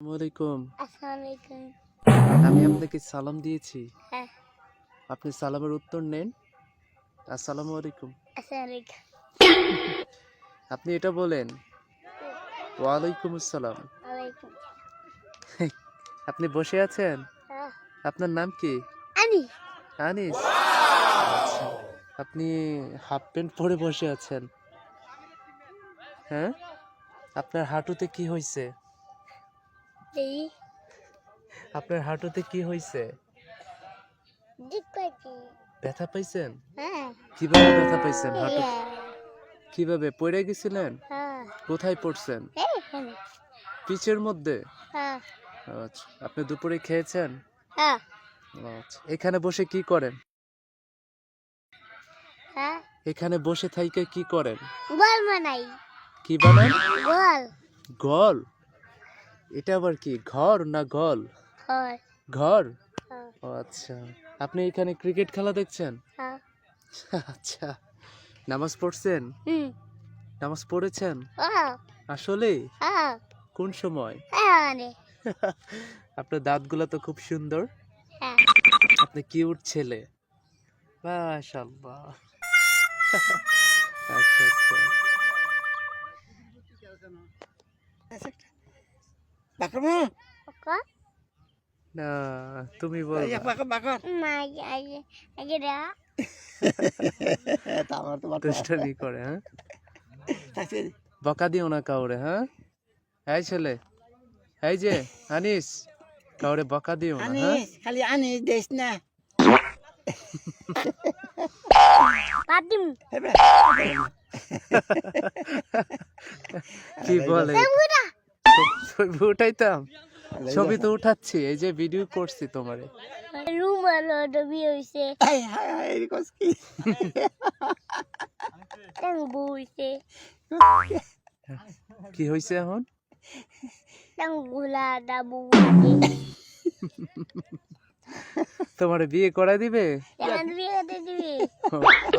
আসসালামাইকুম আমি আপনাকে সালাম দিয়েছি। হ্যাঁ। আপনি সালামের উত্তর নেন। আসসালামু আলাইকুম আপনি এটা বলেন ওয়ালাইকুম আসসালাম আপনি বসে আছেন? হ্যাঁ। আপনার নাম কি? আনিস। আচ্ছা। আপনি হাফ প্যান্ট পরে বসে আছেন। হ্যাঁ? আপনার হাঁটুতে কি হয়েছে এই আপনার হাঁটুতে কি হয়েছে ব্যথা পাইছেন? হ্যাঁ। কীভাবে ব্যথা পাইছেন হাঁটু কীভাবে পড়ে গেছিলেন? হ্যাঁ। কোথায় পড়ছেন? পিচের মধ্যে? হ্যাঁ। আচ্ছা আপনি দুপুরে খেয়েছেন? আচ্ছা এখানে বসে কি করেন? হ্যাঁ। এখানে বসে থাইকে কি করেন? গোল বানাই কি বানান? গোল গল? এটা আবার কি ঘর না গল? ঘর। হ্যাঁ। ও আচ্ছা। আপনি এখানে ক্রিকেট খেলা দেখছেন? হ্যাঁ। আচ্ছা। নামাজ পড়ছেন? নামাজ পড়েছেন? হ্যাঁ। আসলে? কোন সময়? মানে। আপনার দাঁতগুলো তো খুব সুন্দর। আপনি কিউট ছেলে। মাশাআল্লাহ। আচ্ছা আচ্ছা। Bakar mo. কত না তুমি বল। Ayak bakar bakar. না আগে আগে bakar. দুষ্টামি করে হ্যাঁ? বকা দিও না কাউরে হ্যাঁ? এই ছেলে এই যে আনিস কাউরে বকা দিও না হ্যাঁ? anis, kali anis des na. পাদিম কি বলে? উঠাইতাম ছবি তো উঠাচ্ছি এই যে ভিডিও করছি তোমারে। রুমাল ডবি হইছে। কি? হয়েছে এখন? ডাবু তোমারে বিয়ে করা দিবে?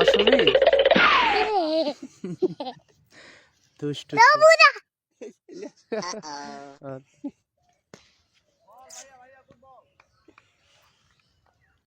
আসলে? দুষ্টু বুড়া আচ্ছা।